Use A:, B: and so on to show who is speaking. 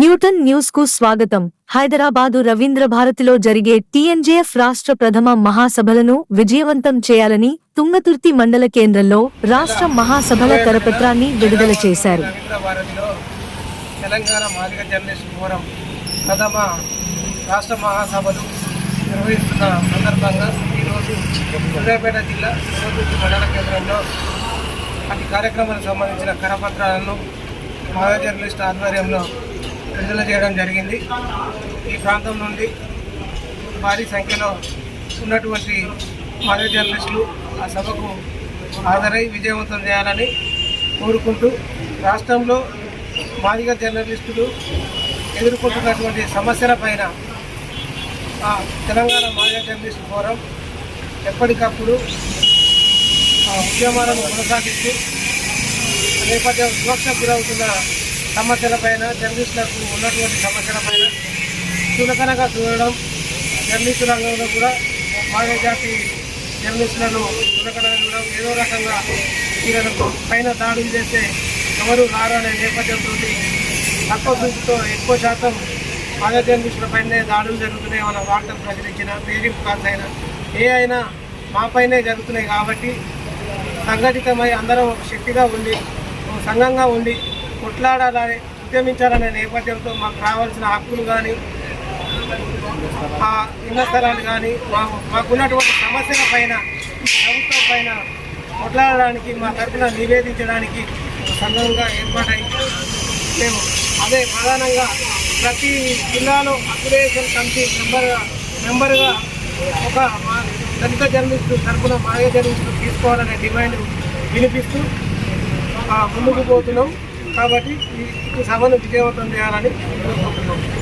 A: Newton న్యూస్కు స్వాగతం. హైదరాబాదు రవీంద్ర భారతిలో జరిగే టీఎన్జేఎఫ్ రాష్ట్ర ప్రథమ మహాసభలను విజయవంతం చేయాలని తుంగతుర్తి మండల కేంద్రంలో రాష్ట్ర మహాసభల కరపత్రాన్ని విడుదల చేశారు.
B: తెలంగాణ జర్నలిస్ట్ ఫోరం ప్రథమ రాష్ట్ర మహాసభలు నిర్వహిస్తున్న సందర్భంగా ఈరోజు సూర్యాపేట జిల్లా తుంగతుర్తి మండల కేంద్రంలో కార్యక్రమానికి సంబంధించిన కరపత్రాలను మాదిగ జర్నలిస్ట్ ఆధ్వర్యంలో విడుదల చేయడం జరిగింది. ఈ ప్రాంతం నుండి భారీ సంఖ్యలో ఉన్నటువంటి మాదిగ జర్నలిస్టులు ఆ సభకు హాజరై విజయవంతం చేయాలని కోరుకుంటూ రాష్ట్రంలో మాదిగ జర్నలిస్టులు ఎదుర్కొంటున్నటువంటి సమస్యల పైన ఆ తెలంగాణ మాదిగ జర్నలిస్ట్ ఫోరం ఎప్పటికప్పుడు ఆ ఉద్యమాలను కొనసాగిస్తూ నేపథ్యం వివక్షకు గురవుతున్న సమస్యలపైన జర్నలిస్టులకు ఉన్నటువంటి సమస్యలపైన చులకనగా చూడడం జర్నలిస్టు రంగంలో కూడా మాదే జాతి జర్నలిస్టులను చులకనగా చూడడం ఏదో రకంగా వీళ్ళకు పైన దాడులు చేస్తే ఎవరు రారనే నేపథ్యంతో తక్కువ చూపుతో ఎక్కువ శాతం మాదే జర్నలిస్టులపైనే దాడులు జరుగుతున్నాయి మన వార్తలు ప్రచురించిన పేజింగ్ కాల్స్ అయినా ఏ అయినా మాపైనే జరుగుతున్నాయి కాబట్టి సంఘటితమై అందరం ఒక శక్తిగా ఉండి సంఘంగా ఉండి కొట్లాడాలని ఉద్యమించాలనే నేపథ్యంతో మాకు రావాల్సిన హక్కులు కానీ ఆ ఇన్న స్థలాలు కానీ మా మాకున్నటువంటి సమస్యల పైన ప్రభుత్వం పైన కొట్లాడడానికి మా తరఫున నివేదించడానికి సంఘంగా ఏర్పాటై మేము అదే ప్రధానంగా ప్రతి జిల్లాలో అగ్రేషన్ కమిటీ మెంబర్గా మెంబర్గా ఒక మా దళిత జర్నలిస్టు తరఫున మాయ జర్నలిస్టు తీసుకోవాలనే డిమాండ్ వినిపిస్తూ ముందుకు పోతున్నాం. కాబట్టి ఈ సభను విజయవంతం చేయాలని కోరుకుంటున్నాం.